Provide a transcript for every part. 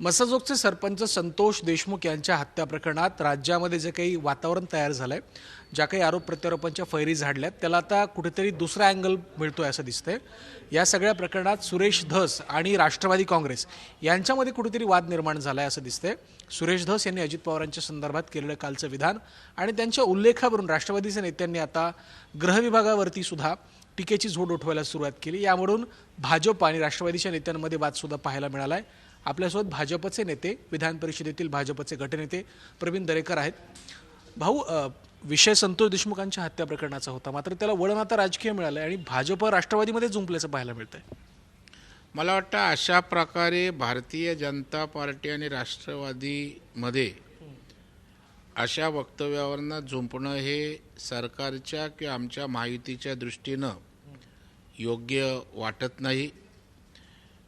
मसाजोगचे सरपंच संतोष देशमुख यांच्या हत्या प्रकरणात राज्यामध्ये जे काही वातावरण तयार झालं आहे ज्या काही आरोप प्रत्यारोपांच्या फैरी झाडल्यात त्याला आता कुठेतरी दुसरा अँगल मिळतोय असं दिसतंय. या सगळ्या प्रकरणात सुरेश धस आणि राष्ट्रवादी काँग्रेस यांच्यामध्ये कुठेतरी वाद निर्माण झालाय असं दिसतंय. सुरेश धस यांनी अजित पवारांच्या संदर्भात केलेलं कालचं विधान आणि त्यांच्या उल्लेखावरून राष्ट्रवादीच्या नेत्यांनी आता गृहविभागावरती सुद्धा टीकेची झोड उठवायला सुरुवात केली. यावरून भाजप आणि राष्ट्रवादीच्या नेत्यांमध्ये वादसुद्धा पाहायला मिळाला आहे आपल्यासोबत भाजपचे नेते विधान परिषदेतील भाजपचे गटनेते प्रवीण दरेकर आहेत. भाऊ विषय संतोष देशमुखांच्या हत्या प्रकरणाचा होता. मात्र त्याला वळण आता राजकीय मिळालं आणि भाजप राष्ट्रवादीमध्ये जुंपल्याचं पाहायला मिळतंय. मला वाटतं अशा प्रकारे भारतीय जनता पार्टी आणि राष्ट्रवादीमध्ये अशा वक्तव्यावरनं झुंपणं हे सरकारच्या किंवा आमच्या महायुतीच्या दृष्टीनं योग्य वाटत नाही.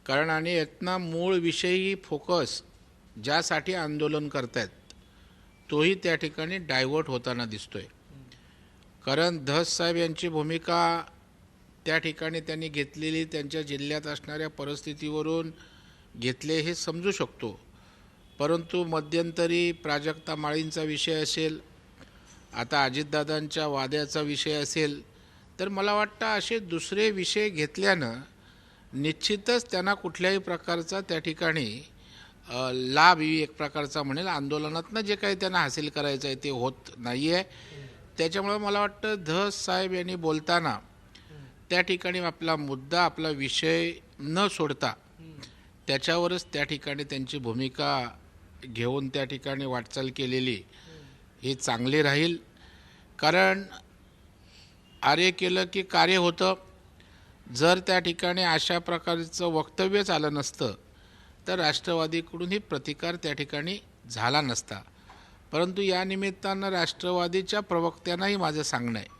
कारण आणि यातना मूळ विषयी फोकस ज्यासाठी आंदोलन करतायत तोही त्या ठिकाणी डायव्हर्ट होताना दिसतोय. कारण धस साहेब यांची भूमिका त्या ठिकाणी त्यांनी घेतलेली त्यांच्या जिल्ह्यात असणाऱ्या परिस्थितीवरून घेतले हे समजू शकतो. परंतु मध्यंतरी प्राजक्ता माळींचा विषय असेल आता अजितदादांच्या वाद्याचा विषय असेल तर मला वाटतं असे दुसरे विषय घेतल्यानं निश्चितच त्यांना कुठल्याही प्रकारचा त्या ठिकाणी लाभ ही एक प्रकारचा म्हणेल आंदोलनातनं जे काही त्यांना हासिल करायचं आहे ते होत नाही आहे त्याच्यामुळं मला वाटतं धस साहेब यांनी बोलताना त्या ठिकाणी आपला मुद्दा आपला विषय न सोडता त्याच्यावरच त्या ठिकाणी त्यांची भूमिका घेऊन त्या ठिकाणी वाटचाल केलेली ही चांगली राहील. कारण आर्य केलं की कार्य होतं. जर त्या ठिकाणी अशा प्रकारचं वक्तव्यच आलं नसतं तर राष्ट्रवादीकडूनही प्रतिकार त्या ठिकाणी झाला नसता. परंतु या निमित्तानं राष्ट्रवादीच्या प्रवक्त्यांनाही माझं सांगणं आहे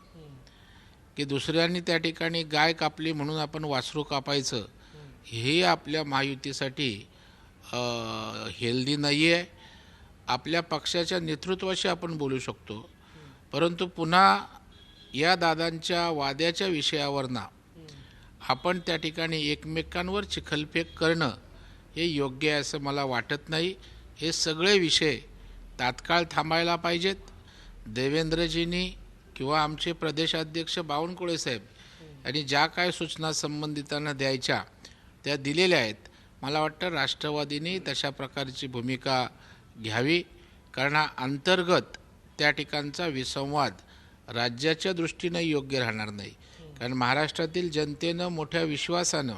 की दुसऱ्यांनी त्या ठिकाणी गाय कापली म्हणून आपण वासरू कापायचं हे आपल्या महायुतीसाठी हेल्दी नाही आहे आपल्या पक्षाच्या नेतृत्वाशी आपण बोलू शकतो. परंतु पुन्हा या दादांच्या वाद्याच्या विषयावरनं आपण त्या ठिकाणी एकमेकांवर चिखलफेक करणं हे योग्य आहे असं मला वाटत नाही. हे सगळे विषय तात्काळ थांबायला पाहिजेत. देवेंद्रजींनी किंवा आमचे प्रदेशाध्यक्ष बावनकुळे साहेब यांनी ज्या काय सूचना संबंधितांना द्यायच्या त्या दिलेल्या आहेत. मला वाटतं राष्ट्रवादीने तशा प्रकारची भूमिका घ्यावी कारण हा अंतर्गत त्या ठिकाणचा विसंवाद राज्याच्या दृष्टीनं योग्य राहणार नाही. कारण महाराष्ट्रातील जनतेनं मोठ्या विश्वासानं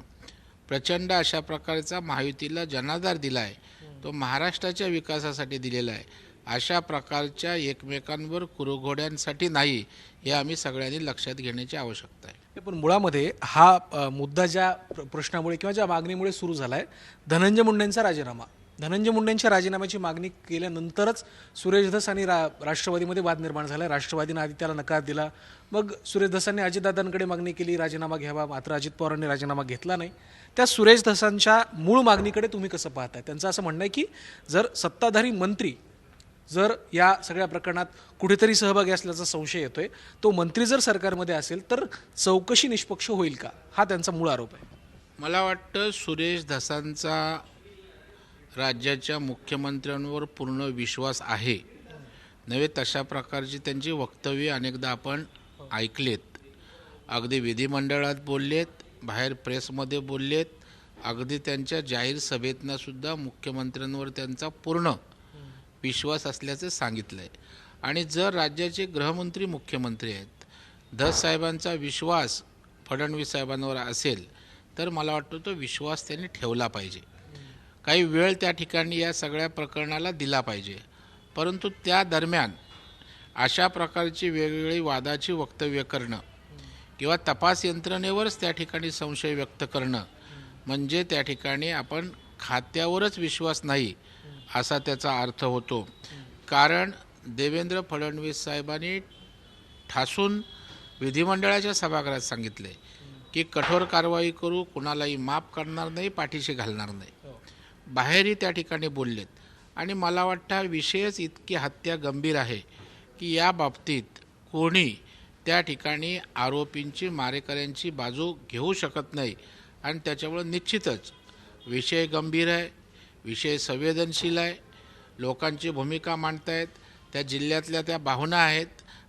प्रचंड अशा प्रकारचा महायुतीला जनाधार दिला आहे तो महाराष्ट्राच्या विकासासाठी दिलेला आहे. अशा प्रकारच्या एकमेकांवर कुरघोड्यांसाठी नाही हे आम्ही सगळ्यांनी लक्षात घेण्याची आवश्यकता आहे. पण मुळामध्ये हा मुद्दा ज्या प्र- प्रश्नामुळे किंवा ज्या मागणीमुळे सुरू झाला आहे धनंजय मुंडेंचा राजीनामा. धनंजय मुंडेंच्या राजीनाम्याची मागणी केल्यानंतरच सुरेश धस आणि रा राष्ट्रवादीमध्ये वाद निर्माण झाला. राष्ट्रवादीनं आधी त्याला नकार दिला. मग सुरेश धसांनी अजितदादांकडे मागणी केली राजीनामा घ्यावा. मात्र अजित पवारांनी राजीनामा घेतला नाही. त्या सुरेश धसांच्या मूळ मागणीकडे तुम्ही कसं पाहताय? त्यांचं असं म्हणणं आहे की जर सत्ताधारी मंत्री जर या सगळ्या प्रकरणात कुठेतरी सहभागी असल्याचा संशय येतोय तो मंत्री जर सरकारमध्ये असेल तर चौकशी निष्पक्ष होईल का? हा त्यांचा मूळ आरोप आहे. मला वाटतं सुरेश धसांचा राज्याच्या मुख्यमंत्र्यांवर पूर्ण विश्वास आहे. नव्हे तशा प्रकारची त्यांची वक्तव्ये अनेकदा आपण ऐकलेत. अगदी विधिमंडळात बोललेत बाहेर प्रेसमध्ये बोललेत अगदी त्यांच्या जाहीर सभेतनासुद्धा मुख्यमंत्र्यांवर त्यांचा पूर्ण विश्वास असल्याचं सांगितलं आहे आणि जर राज्याचे गृहमंत्री मुख्यमंत्री आहेत धस साहेबांचा विश्वास फडणवीस साहेबांवर असेल तर मला वाटतं तो विश्वास त्यांनी ठेवला पाहिजे. काही वेळ त्या ठिकाणी या सगळ्या प्रकरणाला दिला पाहिजे. परंतु त्या दरम्यान अशा प्रकारची वेगवेगळी वादाची वक्तव्य करणं किंवा तपास यंत्रणेवरच त्या ठिकाणी संशय व्यक्त करणं म्हणजे त्या ठिकाणी आपण खात्यावरच विश्वास नाही असा त्याचा अर्थ होतो. कारण देवेंद्र फडणवीस साहेबांनी ठासून विधिमंडळाच्या सभागृहात सांगितले की कठोर कारवाई करू कुणालाही माफ करणार नाही पाठीशी घालणार नाही. बाहेरही त्या ठिकाणी बोललेत. आणि मला वाटतं हा विषयच इतकी हत्या गंभीर आहे की या बाबतीत कोणी त्या ठिकाणी आरोपींची मारेकऱ्यांची बाजू घेऊ शकत नाही. आणि त्याच्यामुळं निश्चितच विषय गंभीर आहे विषय संवेदनशील आहे. लोकांची भूमिका मांडतायत त्या जिल्ह्यातल्या त्या भावना आहेत.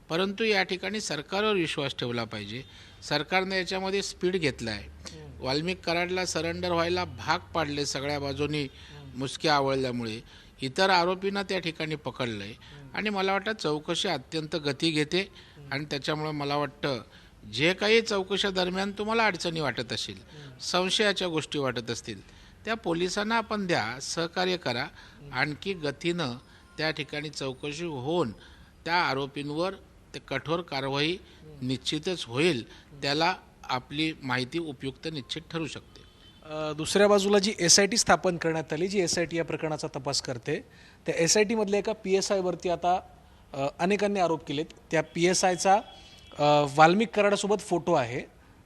परंतु या ठिकाणी सरकारवर विश्वास ठेवला पाहिजे. सरकारने याच्यामध्ये स्पीड घेतला आहे वाल्मिक कराडला सरेंडर व्हायला भाग पाडले सगळ्या बाजूनी मुसक्या आवळल्यामुळे. इतर आरोपींना त्या ठिकाणी पकडलं आहे आणि मला वाटतं चौकशी अत्यंत गती घेते आणि त्याच्यामुळं मला वाटतं जे काही चौकशा दरम्यान तुम्हाला अडचणी वाटत असतील संशयाच्या गोष्टी वाटत असतील त्या पोलिसांना आपण द्या सहकार्य करा. आणखी गतीनं त्या ठिकाणी चौकशी होऊन त्या आरोपींवर ते कठोर कारवाई निश्चितच होईल. त्याला आपली माहिती उपयुक्त निश्चित ठरू शकते. दुसऱ्या बाजूला जी एस आय टी स्थापन करण्यात आली जी एस आय टी या प्रकरणाचा तपास करते त्या एस आय टीमधल्या एका पी एस आयवरती आता अनेकांनी आरोप केलेत. त्या पी एस आयचा वाल्मिक कराडासोबत फोटो आहे.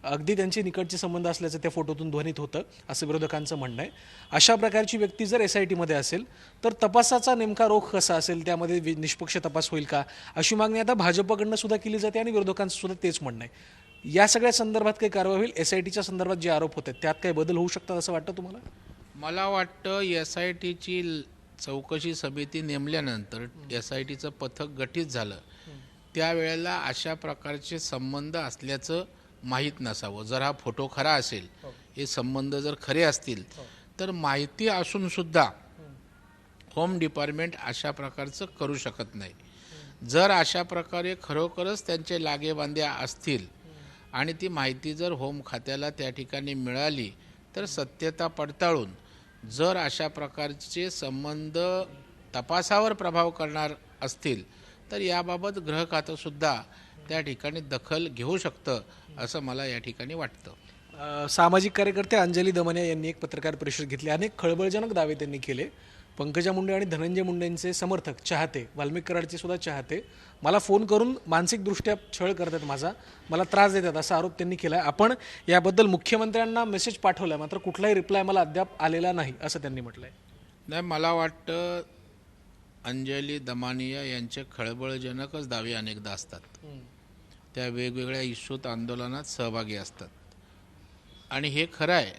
अगदी त्यांचे निकटचे संबंध असल्याचं त्या फोटोतून ध्वनित होतं असं विरोधकांचं म्हणणं आहे. अशा प्रकारची व्यक्ती जर एस आय टीमध्ये असेल तर तपासाचा नेमका रोख कसा असेल त्यामध्ये वि- निष्पक्ष तपास होईल का? अशी मागणी आता भाजपकडनं सुद्धा केली जाते आणि विरोधकांचं सुद्धा तेच म्हणणं आहे. या सगळ्या संदर्भात काही कारवाई होईल? एस आय टीच्या संदर्भात जे आरोप होते त्यात काही बदल होऊ शकतात असं वाटतं तुम्हाला? मला वाटतं एस आय टीची चौकशी समिती नेमल्यानंतर एस आय टीचं पथक गठीत झालं. त्यावेळेला अशा प्रकारचे संबंध असल्याचं माहीत नसावं. जर हा फोटो खरा असेल हे. संबंध जर खरे असतील तर माहिती असून सुद्धा होम डिपार्टमेंट अशा प्रकारचं करू शकत नाही. जर अशा प्रकारे खरोखरच त्यांचे लागेबांध्या असतील आणि ती माहिती जर होम खात्याला त्या ठिकाणी मिळाली तर सत्यता पडताळून जर अशा प्रकारचे संबंध तपासावर प्रभाव करणार असतील तर याबाबत ग्रह खातंसुद्धा त्या ठिकाणी दखल घेऊ शकतं असं मला या ठिकाणी वाटतं. सामाजिक कार्यकर्ते अंजली दमने यांनी एक पत्रकार परिषद घेतली. अनेक खळबळजनक दावे त्यांनी केले. पंकजा मुंडे आणि धनंजय मुंडेंचे समर्थक चाहते वाल्मिक कराडचे सुद्धा चाहते मला फोन करून मानसिकदृष्ट्या छळ करतात माझा मला त्रास देतात असा आरोप त्यांनी केला आहे आपण याबद्दल मुख्यमंत्र्यांना मेसेज पाठवला मात्र कुठलाही रिप्लाय मला अद्याप आलेला नाही असं त्यांनी म्हटलंय. नाही मला वाटतं अंजली दमानिया यांचे खळबळजनकच दावे अनेकदा असतात. त्या वेगवेगळ्या इच्छुत आंदोलनात सहभागी असतात. आणि हे खरं आहे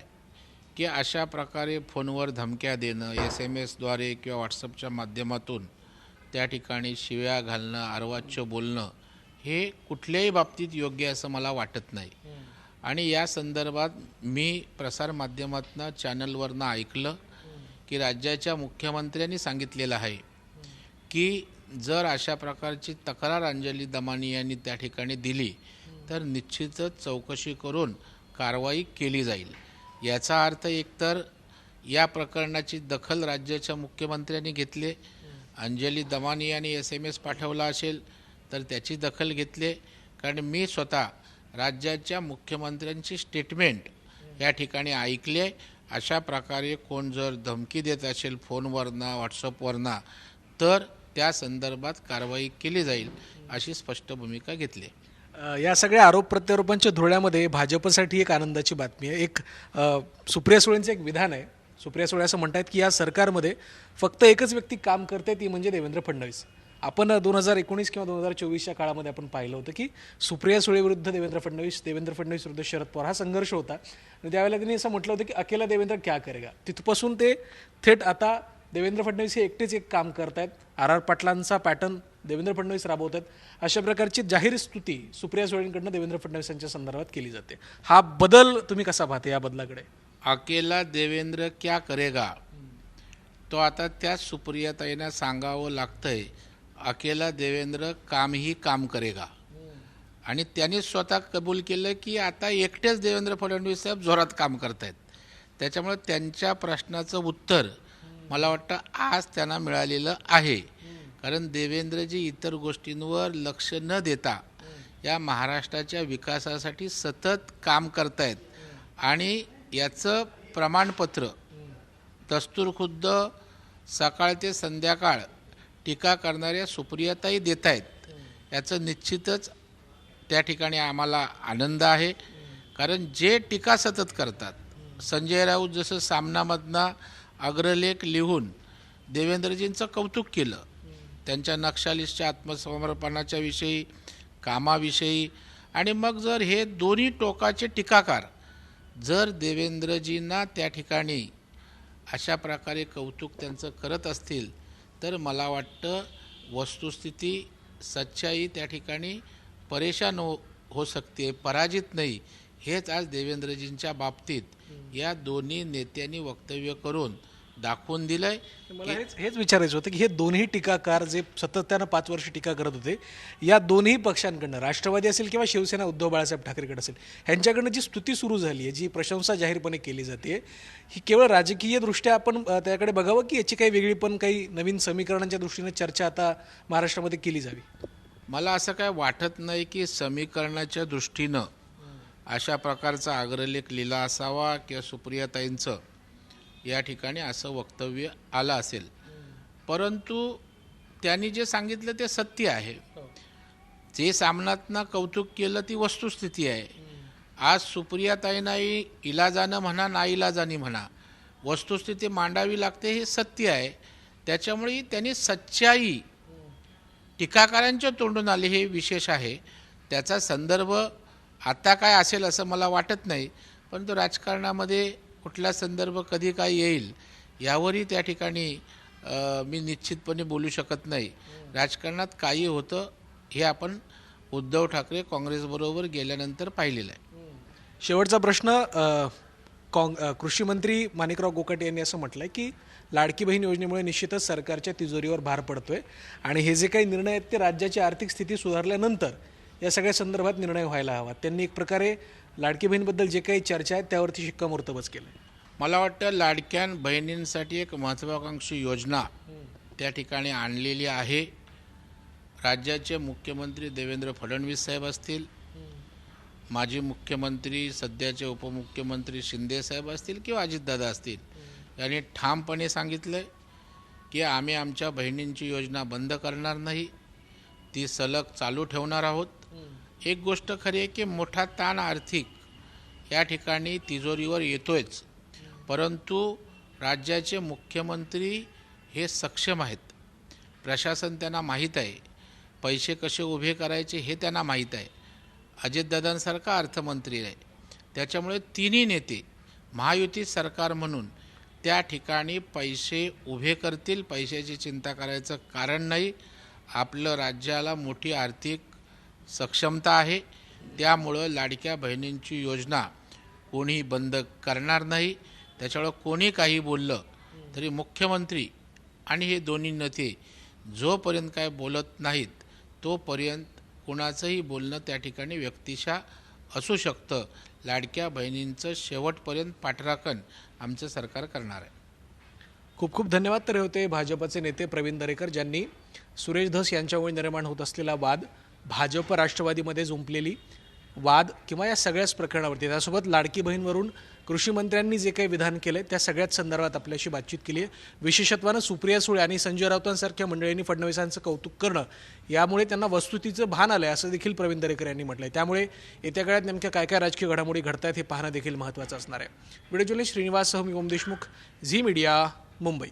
की अशा प्रकारे फोनवर धमक्या देणं एस एम एसद्वारे किंवा व्हॉट्सअपच्या माध्यमातून त्या ठिकाणी शिव्या घालणं अर्वाच्य बोलणं हे कुठल्याही बाबतीत योग्य असं मला वाटत नाही. आणि या संदर्भात मी प्रसारमाध्यमातनं चॅनलवरनं ऐकलं की राज्याच्या मुख्यमंत्र्यांनी सांगितलेलं आहे की जर अशा प्रकारची तक्रार अंजली दमानी यांनी त्या ठिकाणी दिली तर निश्चितच चौकशी करून कारवाई केली जाईल. याचा अर्थ एकतर या प्रकरणाची दखल राज्याच्या मुख्यमंत्र्यांनी घेतली. अंजली दमानी यांनी एस एम एस पाठवला असेल तर त्याची दखल घेतली. कारण मी स्वतः राज्याच्या मुख्यमंत्र्यांची स्टेटमेंट या ठिकाणी ऐकले अशा प्रकारे कोण जर धमकी देत असेल फोनवरनं व्हॉट्सअपवरनं तर त्या संदर्भात कारवाई केली जाईल अशी स्पष्ट भूमिका घेतली या सगळ्या आरोप प्रत्यारोपांच्या धुळ्यामध्ये भाजपसाठी एक आनंदाची बातमी आहे. एक सुप्रिया सुळेंचं एक विधान आहे. सुप्रिया सुळे असं म्हणतात की या सरकारमध्ये फक्त एकच व्यक्ती काम करते ती म्हणजे देवेंद्र फडणवीस. आपण दोन हजार एकोणीस किंवा दोन हजार चोवीसच्या काळामध्ये आपण पाहिलं होतं की सुप्रिया सुळेविरुद्ध देवेंद्र फडणवीस देवेंद्र फडणवीस विरुद्ध शरद पवार हा संघर्ष होता. आणि त्यावेळेला त्यांनी असं म्हटलं होतं की अकेला देवेंद्र क्या करेगा? तिथपासून ते थेट आता देवेंद्र फडणवीस हे एकटेच एक काम करतायत. आर आर पाटलांचा पॅटर्न देवेंद्र फडणवीस राबवतात. अशा प्रकारची जाहीर स्तुती सुप्रिया सुळेंकडनं देवेंद्र फडणवीस यांच्या संदर्भात केली जाते. हा बदल तुम्ही कसा पाहते या बदलाकडे? अकेला देवेंद्र क्या करेगा? तो आता त्या सुप्रियाताईंना सांगावं लागतंय अकेला देवेंद्र कामही काम करेगा. आणि त्यांनी स्वतः कबूल केलं की आता एकटेच देवेंद्र फडणवीस साहेब जोरात काम करतायत. त्याच्यामुळे त्यांच्या प्रश्नाचं उत्तर मला वाटतं आज त्यांना मिळालेलं आहे. कारण देवेंद्रजी इतर गोष्टींवर लक्ष न देता या महाराष्ट्राच्या विकासासाठी सतत काम करतायत. आणि याचं प्रमाणपत्र दस्तूर खुद्द सकाळ ते संध्याकाळ टीका करणाऱ्या सुप्रियाताई देत आहेत याचं निश्चितच त्या ठिकाणी आम्हाला आनंद आहे. कारण जे टीका सतत करतात संजय राऊत जसं सामनामधनं अग्रलेख लिहून देवेंद्रजींचं कौतुक केलं त्यांच्या नक्षालिस्टच्या आत्मसमर्पणाच्या विषयी कामाविषयी आणि मग जर हे दोन्ही टोकाचे टीकाकार जर देवेंद्रजींना त्या ठिकाणी अशा प्रकारे कौतुक त्यांचं करत असतील तर मला वाटतं वस्तुस्थिती सच्चाई त्या ठिकाणी परेशान हो हो सकते पराजित नाही. हेच आज देवेंद्रजींच्या बाबतीत या दोन्ही नेत्यांनी वक्तव्य करून दाखवून दिलंय मला हेच हेच विचारायचं होतं की हे दोन्ही टीकाकार जे सातत्यानं पाच वर्ष टीका करत होते या दोन्ही पक्षांकडनं राष्ट्रवादी असेल किंवा शिवसेना उद्धव बाळासाहेब ठाकरेकडे असेल ह्यांच्याकडनं जी स्तुती सुरू झाली आहे जी प्रशंसा जाहीरपणे केली जाते ही केवळ राजकीय दृष्ट्या आपण त्याकडे बघावं की याची काही वेगळी पण काही नवीन समीकरणांच्या दृष्टीने चर्चा आता महाराष्ट्रामध्ये केली जावी? मला असं काय वाटत नाही की समीकरणाच्या दृष्टीनं अशा प्रकारचा अग्रलेख लिहिला असावा किंवा सुप्रियाताईंचं या ठिकाणी असं वक्तव्य आलं असेल. परंतु त्यांनी जे सांगितलं ते सत्य आहे. जे सामनातनं कौतुक केलं ती वस्तुस्थिती आहे. आज सुप्रियाताईंनाही इलाजानं म्हणा नाईलाजानी म्हणा वस्तुस्थिती मांडावी लागते हे सत्य आहे. त्याच्यामुळे त्यांनी सच्चाई टीकाकारांच्या तोंडून आले हे विशेष आहे. त्याचा संदर्भ आता काय असेल असं मला वाटत नाही. परंतु राजकारणामध्ये कुठला संदर्भ कधी काय येईल यावरही त्या ठिकाणी मी निश्चितपणे बोलू शकत नाही. राजकारणात काही होतं हे आपण उद्धव ठाकरे काँग्रेसबरोबर गेल्यानंतर पाहिलेलं आहे. शेवटचा प्रश्न काँग कृषी मंत्री माणिकराव गोकट यांनी असं म्हटलंय की लाडकी बहीण योजनेमुळे निश्चितच सरकारच्या तिजोरीवर भार पडतोय आणि हे जे काही निर्णय आहेत ते राज्याची आर्थिक स्थिती सुधारल्यानंतर या सगळ्या संदर्भात निर्णय व्हायला हवा. त्यांनी एक प्रकारे लाडकी बहीणबद्दल जे काही चर्चा आहेत त्यावरती शिक्कामोर्तबच केलं मला वाटतं लाडक्या बहिणींसाठी एक महत्त्वाकांक्षी योजना त्या ठिकाणी आणलेली आहे. राज्याचे मुख्यमंत्री देवेंद्र फडणवीस साहेब असतील माजी मुख्यमंत्री सध्याचे उपमुख्यमंत्री शिंदे साहेब असतील किंवा अजितदादा असतील यांनी ठामपणे सांगितलं की आम्ही आमच्या बहिणींची योजना बंद करणार नाही. ती सलग चालू ठेवणार आहोत. एक गोष्ट खरी आहे की मोठा ताण आर्थिक या ठिकाणी तिजोरीवर येतोयच. परंतु राज्याचे मुख्यमंत्री हे सक्षम आहेत. प्रशासन त्यांना माहीत आहे. पैसे कसे उभे करायचे हे त्यांना माहीत आहे. अजितदादांसारखा अर्थमंत्री आहे. त्याच्यामुळे तिन्ही नेते महायुती सरकार म्हणून त्या ठिकाणी पैसे उभे करतील पैशाची चिंता करायचं कारण नाही. आपलं राज्याला मोठी आर्थिक सक्षमता आहे. त्यामुळं लाडक्या बहिणींची योजना कोणी बंद करणार नाही. त्याच्यामुळं कोणी काही बोललं तरी मुख्यमंत्री आणि हे दोन्ही नेते जोपर्यंत काय बोलत नाहीत तोपर्यंत कुणाचंही बोलणं त्या ठिकाणी व्यक्तिशा असू शकतं. लाडक्या बहिणींचं शेवटपर्यंत पाठराखण आमचं सरकार करणार आहे. खूप खूप धन्यवाद. तर होते भाजपचे नेते प्रवीण दरेकर ज्यांनी सुरेश धस यांच्यामुळे निर्माण होत असलेला वाद. भाजप राष्ट्रवादीमध्ये जुंपलेली वाद किंवा या सगळ्याच प्रकरणावरती त्यासोबत लाडकी बहीणवरून कृषी मंत्र्यांनी जे काही विधान केलं त्या सगळ्याच संदर्भात आपल्याशी बातचीत केली आहे. विशेषत्वानं सुप्रिया सुळे आणि संजय राऊतांसारख्या मंडळींनी फडणवीसांचं कौतुक करणं यामुळे त्यांना वस्तुतीचं भान आलं आहे असं देखील प्रवीण दरेकर यांनी म्हटलं आहे त्यामुळे येत्या काळात नेमक्या काय काय राजकीय घडामोडी घडतायत हे पाहणं देखील महत्त्वाचं असणार आहे. व्हिडिओ जर्नलिस्ट श्रीनिवास मी ओम देशमुख झी मीडिया मुंबई.